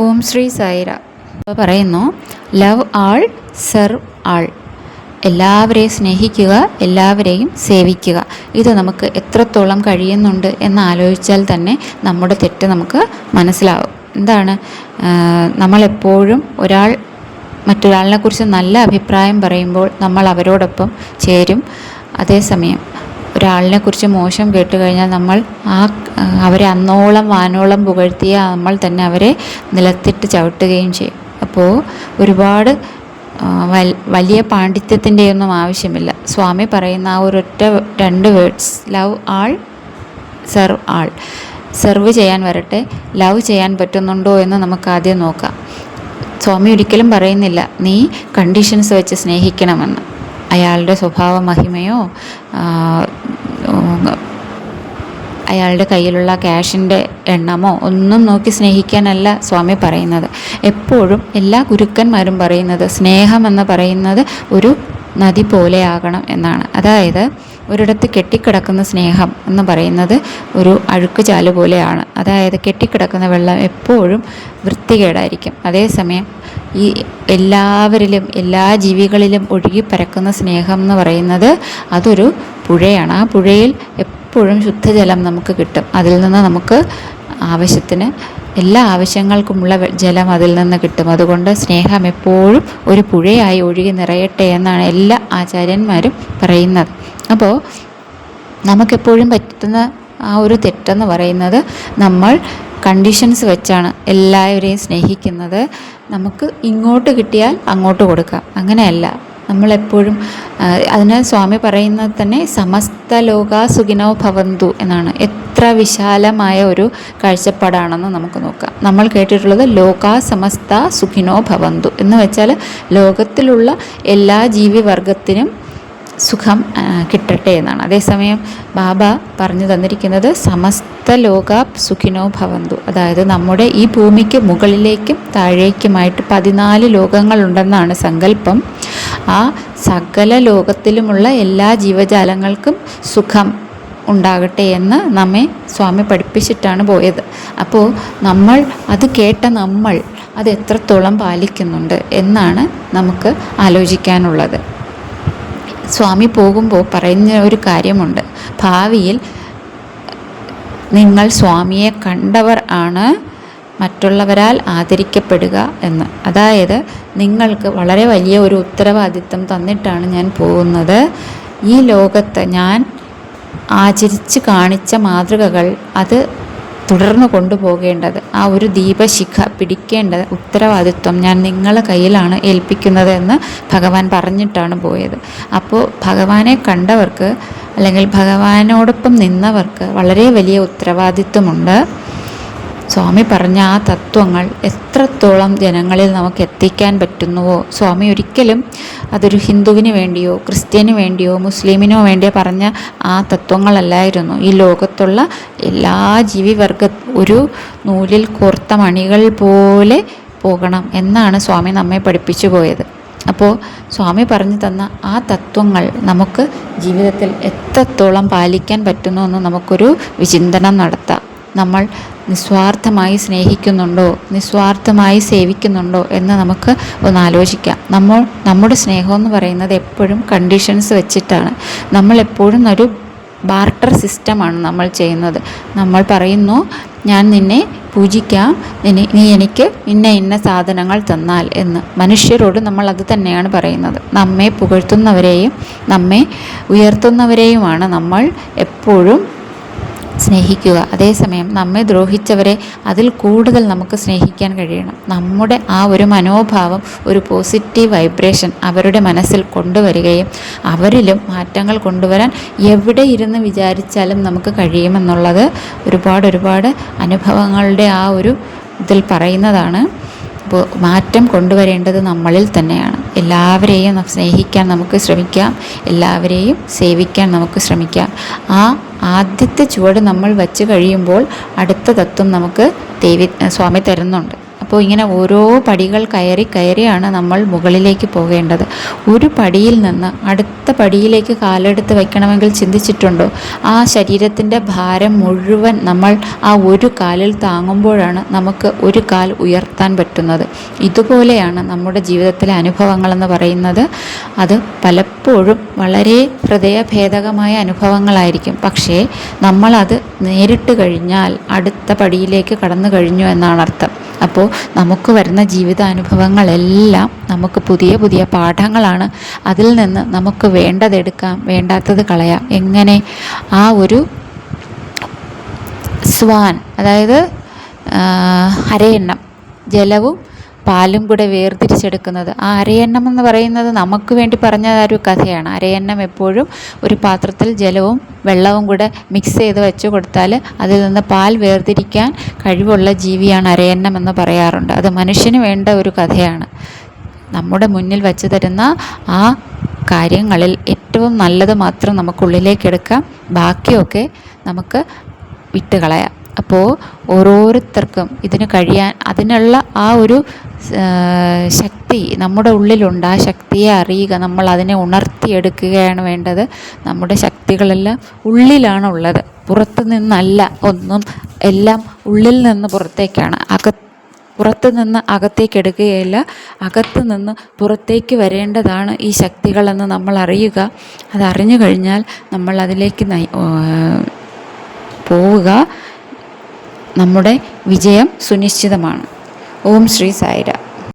ഓം ശ്രീ സായിര. പറയുന്നു love all serve ആൾ. എല്ലാവരെയും സ്നേഹിക്കുക എല്ലാവരെയും സേവിക്കുക. ഇത് നമുക്ക് എത്രത്തോളം കഴിയുന്നുണ്ട് എന്ന് ആലോചിച്ചാൽ തന്നെ നമ്മുടെ തെറ്റ് നമുക്ക് മനസ്സിലാവും. എന്താണ്? നമ്മളെപ്പോഴും ഒരാൾ മറ്റൊരാളിനെക്കുറിച്ച് നല്ല അഭിപ്രായം പറയുമ്പോൾ നമ്മൾ അവരോടൊപ്പം ചേരും. അതേസമയം ഒരാളിനെ കുറിച്ച് മോശം കേട്ട് കഴിഞ്ഞാൽ നമ്മൾ ആ അവരെ അന്നോളം വാനോളം പുകഴ്ത്തിയ നമ്മൾ തന്നെ അവരെ നിലത്തിട്ട് ചവിട്ടുകയും ചെയ്യും. അപ്പോൾ ഒരുപാട് വലിയ പാണ്ഡിത്യത്തിന്റെ ഒന്നും ആവശ്യമില്ല. സ്വാമി പറയുന്ന ആ ഒരൊറ്റ രണ്ട് words love all serve all. Serve ചെയ്യാൻ വരട്ടെ ലവ് ചെയ്യാൻ പറ്റുന്നുണ്ടോ എന്ന് നമുക്ക് ആദ്യം നോക്കാം. സ്വാമി ഒരിക്കലും പറയുന്നില്ല നീ കണ്ടീഷൻസ് വെച്ച് സ്നേഹിക്കണമെന്ന്. അയാളുടെ സ്വഭാവ മഹിമയോ അയാളുടെ കയ്യിലുള്ള ക്യാഷിന്റെ എണ്ണമോ ഒന്നും നോക്കി സ്നേഹിക്കാനല്ല സ്വാമി പറയുന്നത്. എപ്പോഴും എല്ലാ ഗുരുക്കന്മാരും പറയുന്നത് സ്നേഹമെന്ന് പറയുന്നത് ഒരു നദി പോലെയാകണം എന്നാണ്. അതായത് ഒരിടത്ത് കെട്ടിക്കിടക്കുന്ന സ്നേഹം എന്ന് പറയുന്നത് ഒരു അഴുക്ക് ചാൽ പോലെയാണ്. അതായത് കെട്ടിക്കിടക്കുന്ന വെള്ളം എപ്പോഴും വൃത്തികേടായിരിക്കും. അതേസമയം ഈ എല്ലാവരിലും എല്ലാ ജീവികളിലും ഒഴുകി പരക്കുന്ന സ്നേഹം എന്ന് പറയുന്നത് അതൊരു പുഴയാണ്. ആ പുഴയിൽ എപ്പോഴും ശുദ്ധജലം നമുക്ക് കിട്ടും. അതിൽ നിന്ന് നമുക്ക് ആവശ്യത്തിന് എല്ലാ ആവശ്യങ്ങൾക്കുമുള്ള ജലം അതിൽ നിന്ന് കിട്ടും. അതുകൊണ്ട് സ്നേഹം എപ്പോഴും ഒരു പുഴയായി ഒഴുകി നിറയട്ടെ എന്നാണ് എല്ലാ ആചാര്യന്മാരും പറയുന്നത്. അപ്പോൾ നമുക്കെപ്പോഴും പറ്റുന്ന ആ ഒരു തെറ്റെന്ന് പറയുന്നത് നമ്മൾ കണ്ടീഷൻസ് വെച്ചാണ് എല്ലാവരെയും സ്നേഹിക്കുന്നത്. നമുക്ക് ഇങ്ങോട്ട് കിട്ടിയാൽ അങ്ങോട്ട് കൊടുക്കാം. അങ്ങനെയല്ല. നമ്മളെപ്പോഴും അതിന് സ്വാമി പറയുന്നത് തന്നെ സമസ്ത ലോകാസുഖിനോ ഭവന്തു എന്നാണ്. എത്ര വിശാലമായ ഒരു കാഴ്ചപ്പാടാണെന്ന് നമുക്ക് നോക്കാം. നമ്മൾ കേട്ടിട്ടുള്ളത് ലോകാ സമസ്ത സുഖിനോ ഭവന്തു എന്ന് വെച്ചാൽ ലോകത്തിലുള്ള എല്ലാ ജീവിവർഗത്തിനും സുഖം കിട്ടട്ടെ എന്നാണ്. അതേസമയം ബാബ പറഞ്ഞു തന്നിരിക്കുന്നത് സമസ്ത ലോക സുഖിനോ ഭവന്തു. അതായത് നമ്മുടെ ഈ ഭൂമിക്ക് മുകളിലേക്കും താഴേക്കുമായിട്ട് പതിനാല് ലോകങ്ങളുണ്ടെന്നാണ് സങ്കല്പം. ആ സകല ലോകത്തിലുമുള്ള എല്ലാ ജീവജാലങ്ങൾക്കും സുഖം ഉണ്ടാകട്ടെ എന്ന് നമ്മെ സ്വാമി പഠിപ്പിച്ചിട്ടാണ് പോയത്. അപ്പോൾ നമ്മൾ അത് കേട്ട നമ്മൾ അത് എത്രത്തോളം പാലിക്കുന്നുണ്ട് എന്നാണ് നമുക്ക് ആലോചിക്കാനുള്ളത്. സ്വാമി പോകുമ്പോൾ പറയുന്ന ഒരു കാര്യമുണ്ട്. ഭാവിയിൽ നിങ്ങൾ സ്വാമിയെ കണ്ടവർ ആണ് മറ്റുള്ളവരാൽ ആദരിക്കപ്പെടുക എന്ന്. അതായത് നിങ്ങൾക്ക് വളരെ വലിയ ഒരു ഉത്തരവാദിത്വം തന്നിട്ടാണ് ഞാൻ പോകുന്നത്. ഈ ലോകത്ത് ഞാൻ ആചരിച്ച് കാണിച്ച മാതൃകകൾ അത് തുടർന്ന് കൊണ്ടുപോകേണ്ടത് ആ ഒരു ദീപശിഖ പിടിക്കേണ്ടത് ഉത്തരവാദിത്വം ഞാൻ നിങ്ങളെ കയ്യിലാണ് ഏൽപ്പിക്കുന്നത് എന്ന് ഭഗവാൻ പറഞ്ഞിട്ടാണ് പോയത്. അപ്പോൾ ഭഗവാനെ കണ്ടവർക്ക് അല്ലെങ്കിൽ ഭഗവാനോടൊപ്പം നിന്നവർക്ക് വളരെ വലിയ ഉത്തരവാദിത്വമുണ്ട്. സ്വാമി പറഞ്ഞ ആ തത്വങ്ങൾ എത്രത്തോളം ജനങ്ങളിൽ നമുക്ക് എത്തിക്കാൻ പറ്റുന്നുവോ? സ്വാമി ഒരിക്കലും അതൊരു ഹിന്ദുവിന് വേണ്ടിയോ ക്രിസ്ത്യന് വേണ്ടിയോ മുസ്ലിമിനോ വേണ്ടിയോ പറഞ്ഞ ആ തത്വങ്ങളല്ലായിരുന്നു. ഈ ലോകത്തുള്ള എല്ലാ ജീവിവർഗ ഒരു നൂലിൽ കോർത്ത മണികൾ പോലെ പോകണം എന്നാണ് സ്വാമി നമ്മെ പഠിപ്പിച്ചു പോയത്. അപ്പോൾ സ്വാമി പറഞ്ഞു തന്ന ആ തത്വങ്ങൾ നമുക്ക് ജീവിതത്തിൽ എത്രത്തോളം പാലിക്കാൻ പറ്റുന്നു എന്ന് നമുക്കൊരു വിചിന്തനം നടത്താം. നമ്മൾ നിസ്വാർത്ഥമായി സ്നേഹിക്കുന്നുണ്ടോ? നിസ്വാർത്ഥമായി സേവിക്കുന്നുണ്ടോ? എന്ന് നമുക്ക് ഒന്ന് ആലോചിക്കാം നമ്മൾ നമ്മുടെ സ്നേഹം എന്ന് പറയുന്നത് എപ്പോഴും കണ്ടീഷൻസ് വെച്ചിട്ടാണ്. നമ്മൾ എപ്പോഴും ഒരു ബാർട്ടർ സിസ്റ്റമാണ് നമ്മൾ ചെയ്യുന്നത്. നമ്മൾ പറയുന്നു ഞാൻ നിന്നെ പൂജിക്കാം. നിന്നെ നീ എനിക്ക് ഇന്ന ഇന്ന സാധനങ്ങൾ തന്നാൽ എന്ന്. മനുഷ്യരോട് നമ്മൾ അത് തന്നെയാണ് പറയുന്നത്. നമ്മെ പുകഴ്ത്തുന്നവരെയും നമ്മെ ഉയർത്തുന്നവരെയുമാണ് നമ്മൾ എപ്പോഴും സ്നേഹിക്കുക. അതേസമയം നമ്മെ ദ്രോഹിച്ചവരെ അതിൽ കൂടുതൽ നമുക്ക് സ്നേഹിക്കാൻ കഴിയണം. നമ്മുടെ ആ ഒരു മനോഭാവം ഒരു പോസിറ്റീവ് വൈബ്രേഷൻ അവരുടെ മനസ്സിൽ കൊണ്ടുവരികയും അവരിലും മാറ്റങ്ങൾ കൊണ്ടുവരാൻ എവിടെ ഇരുന്ന് വിചാരിച്ചാലും നമുക്ക് കഴിയുമെന്നുള്ളത് ഒരുപാട് ഒരുപാട് അനുഭവങ്ങളുടെ ആ ഒരു ഇതിൽ പറയുന്നതാണ്. മാറ്റം കൊണ്ടുവരേണ്ടത് നമ്മളിൽ തന്നെയാണ്. എല്ലാവരെയും സ്നേഹിക്കാൻ നമുക്ക് ശ്രമിക്കാം. എല്ലാവരെയും സേവിക്കാൻ നമുക്ക് ശ്രമിക്കാം. ആ ആദ്യത്തെ ചുവട് നമ്മൾ വച്ച് കഴിയുമ്പോൾ അടുത്ത തത്വം നമുക്ക് ദേവി സ്വാമി തരുന്നുണ്ട്. അപ്പോൾ ഇങ്ങനെ ഓരോ പടികൾ കയറി കയറിയാണ് നമ്മൾ മുകളിലേക്ക് പോകേണ്ടത്. ഒരു പടിയിൽ നിന്ന് അടുത്ത പടിയിലേക്ക് കാലെടുത്ത് വയ്ക്കണമെങ്കിൽ ചിന്തിച്ചിട്ടുണ്ടോ? ആ ശരീരത്തിന്റെ ഭാരം മുഴുവൻ നമ്മൾ ആ ഒരു കാലിൽ താങ്ങുമ്പോഴാണ് നമുക്ക് ഒരു കാൽ ഉയർത്താൻ പറ്റുന്നത്. ഇതുപോലെയാണ് നമ്മുടെ ജീവിതത്തിലെ അനുഭവങ്ങളെന്ന് പറയുന്നത്. അത് പലപ്പോഴും വളരെ ഹൃദയഭേദകമായ അനുഭവങ്ങളായിരിക്കും. പക്ഷേ നമ്മളത് നേരിട്ട് കഴിഞ്ഞാൽ അടുത്ത പടിയിലേക്ക് കടന്നു കഴിഞ്ഞു എന്നാണ് അർത്ഥം. അപ്പോൾ നമുക്ക് വരുന്ന ജീവിതാനുഭവങ്ങളെല്ലാം നമുക്ക് പുതിയ പുതിയ പാഠങ്ങളാണ് അതിൽ നിന്ന് നമുക്ക് വേണ്ടതെടുക്കാം വേണ്ടാത്തത് കളയാം. എങ്ങനെ? ആ ഒരു സ്വാൻ അതായത് അരയെണ്ണം ജലവും പാലും കൂടെ വേർതിരിച്ചെടുക്കുന്നത്. ആ അരയെണ്ണം എന്ന് പറയുന്നത് നമുക്ക് വേണ്ടി പറഞ്ഞ ഒരു കഥയാണ്. അരയെണ്ണം എപ്പോഴും ഒരു പാത്രത്തിൽ ജലവും വെള്ളവും കൂടെ മിക്സ് ചെയ്ത് വെച്ച് കൊടുത്താൽ അതിൽ നിന്ന് പാൽ വേർതിരിക്കാൻ കഴിവുള്ള ജീവിയാണ് അരയെണ്ണം എന്ന് പറയാറുണ്ട്. അത് മനുഷ്യന് വേണ്ട ഒരു കഥയാണ്. നമ്മുടെ മുന്നിൽ വച്ച് തരുന്ന ആ കാര്യങ്ങളിൽ ഏറ്റവും നല്ലത് മാത്രം നമുക്കുള്ളിലേക്കെടുക്കാം ബാക്കിയൊക്കെ നമുക്ക് വിട്ടുകളയാം. അപ്പോൾ ഓരോരുത്തർക്കും ഇതിന് കഴിയാൻ അതിനുള്ള ആ ഒരു ശക്തി നമ്മുടെ ഉള്ളിലുണ്ട്. ആ ശക്തിയെ അറിയുക നമ്മൾ അതിനെ ഉണർത്തിയെടുക്കുകയാണ് വേണ്ടത്. നമ്മുടെ ശക്തികളെല്ലാം ഉള്ളിലാണ് ഉള്ളത് പുറത്തു നിന്നല്ല ഒന്നും എല്ലാം ഉള്ളിൽ നിന്ന് പുറത്തേക്കാണ്. അക പുറത്തു നിന്ന് അകത്തേക്ക് എടുക്കുകയില്ല അകത്ത് നിന്ന് പുറത്തേക്ക് വരേണ്ടതാണ് ഈ ശക്തികളെന്ന് നമ്മൾ അറിയുക. അത് അറിഞ്ഞു കഴിഞ്ഞാൽ നമ്മൾ അതിലേക്ക് പോവുക. നമ്മുടെ വിജയം സുനിശ്ചിതമാണ്. ഓം ശ്രീ സായിര.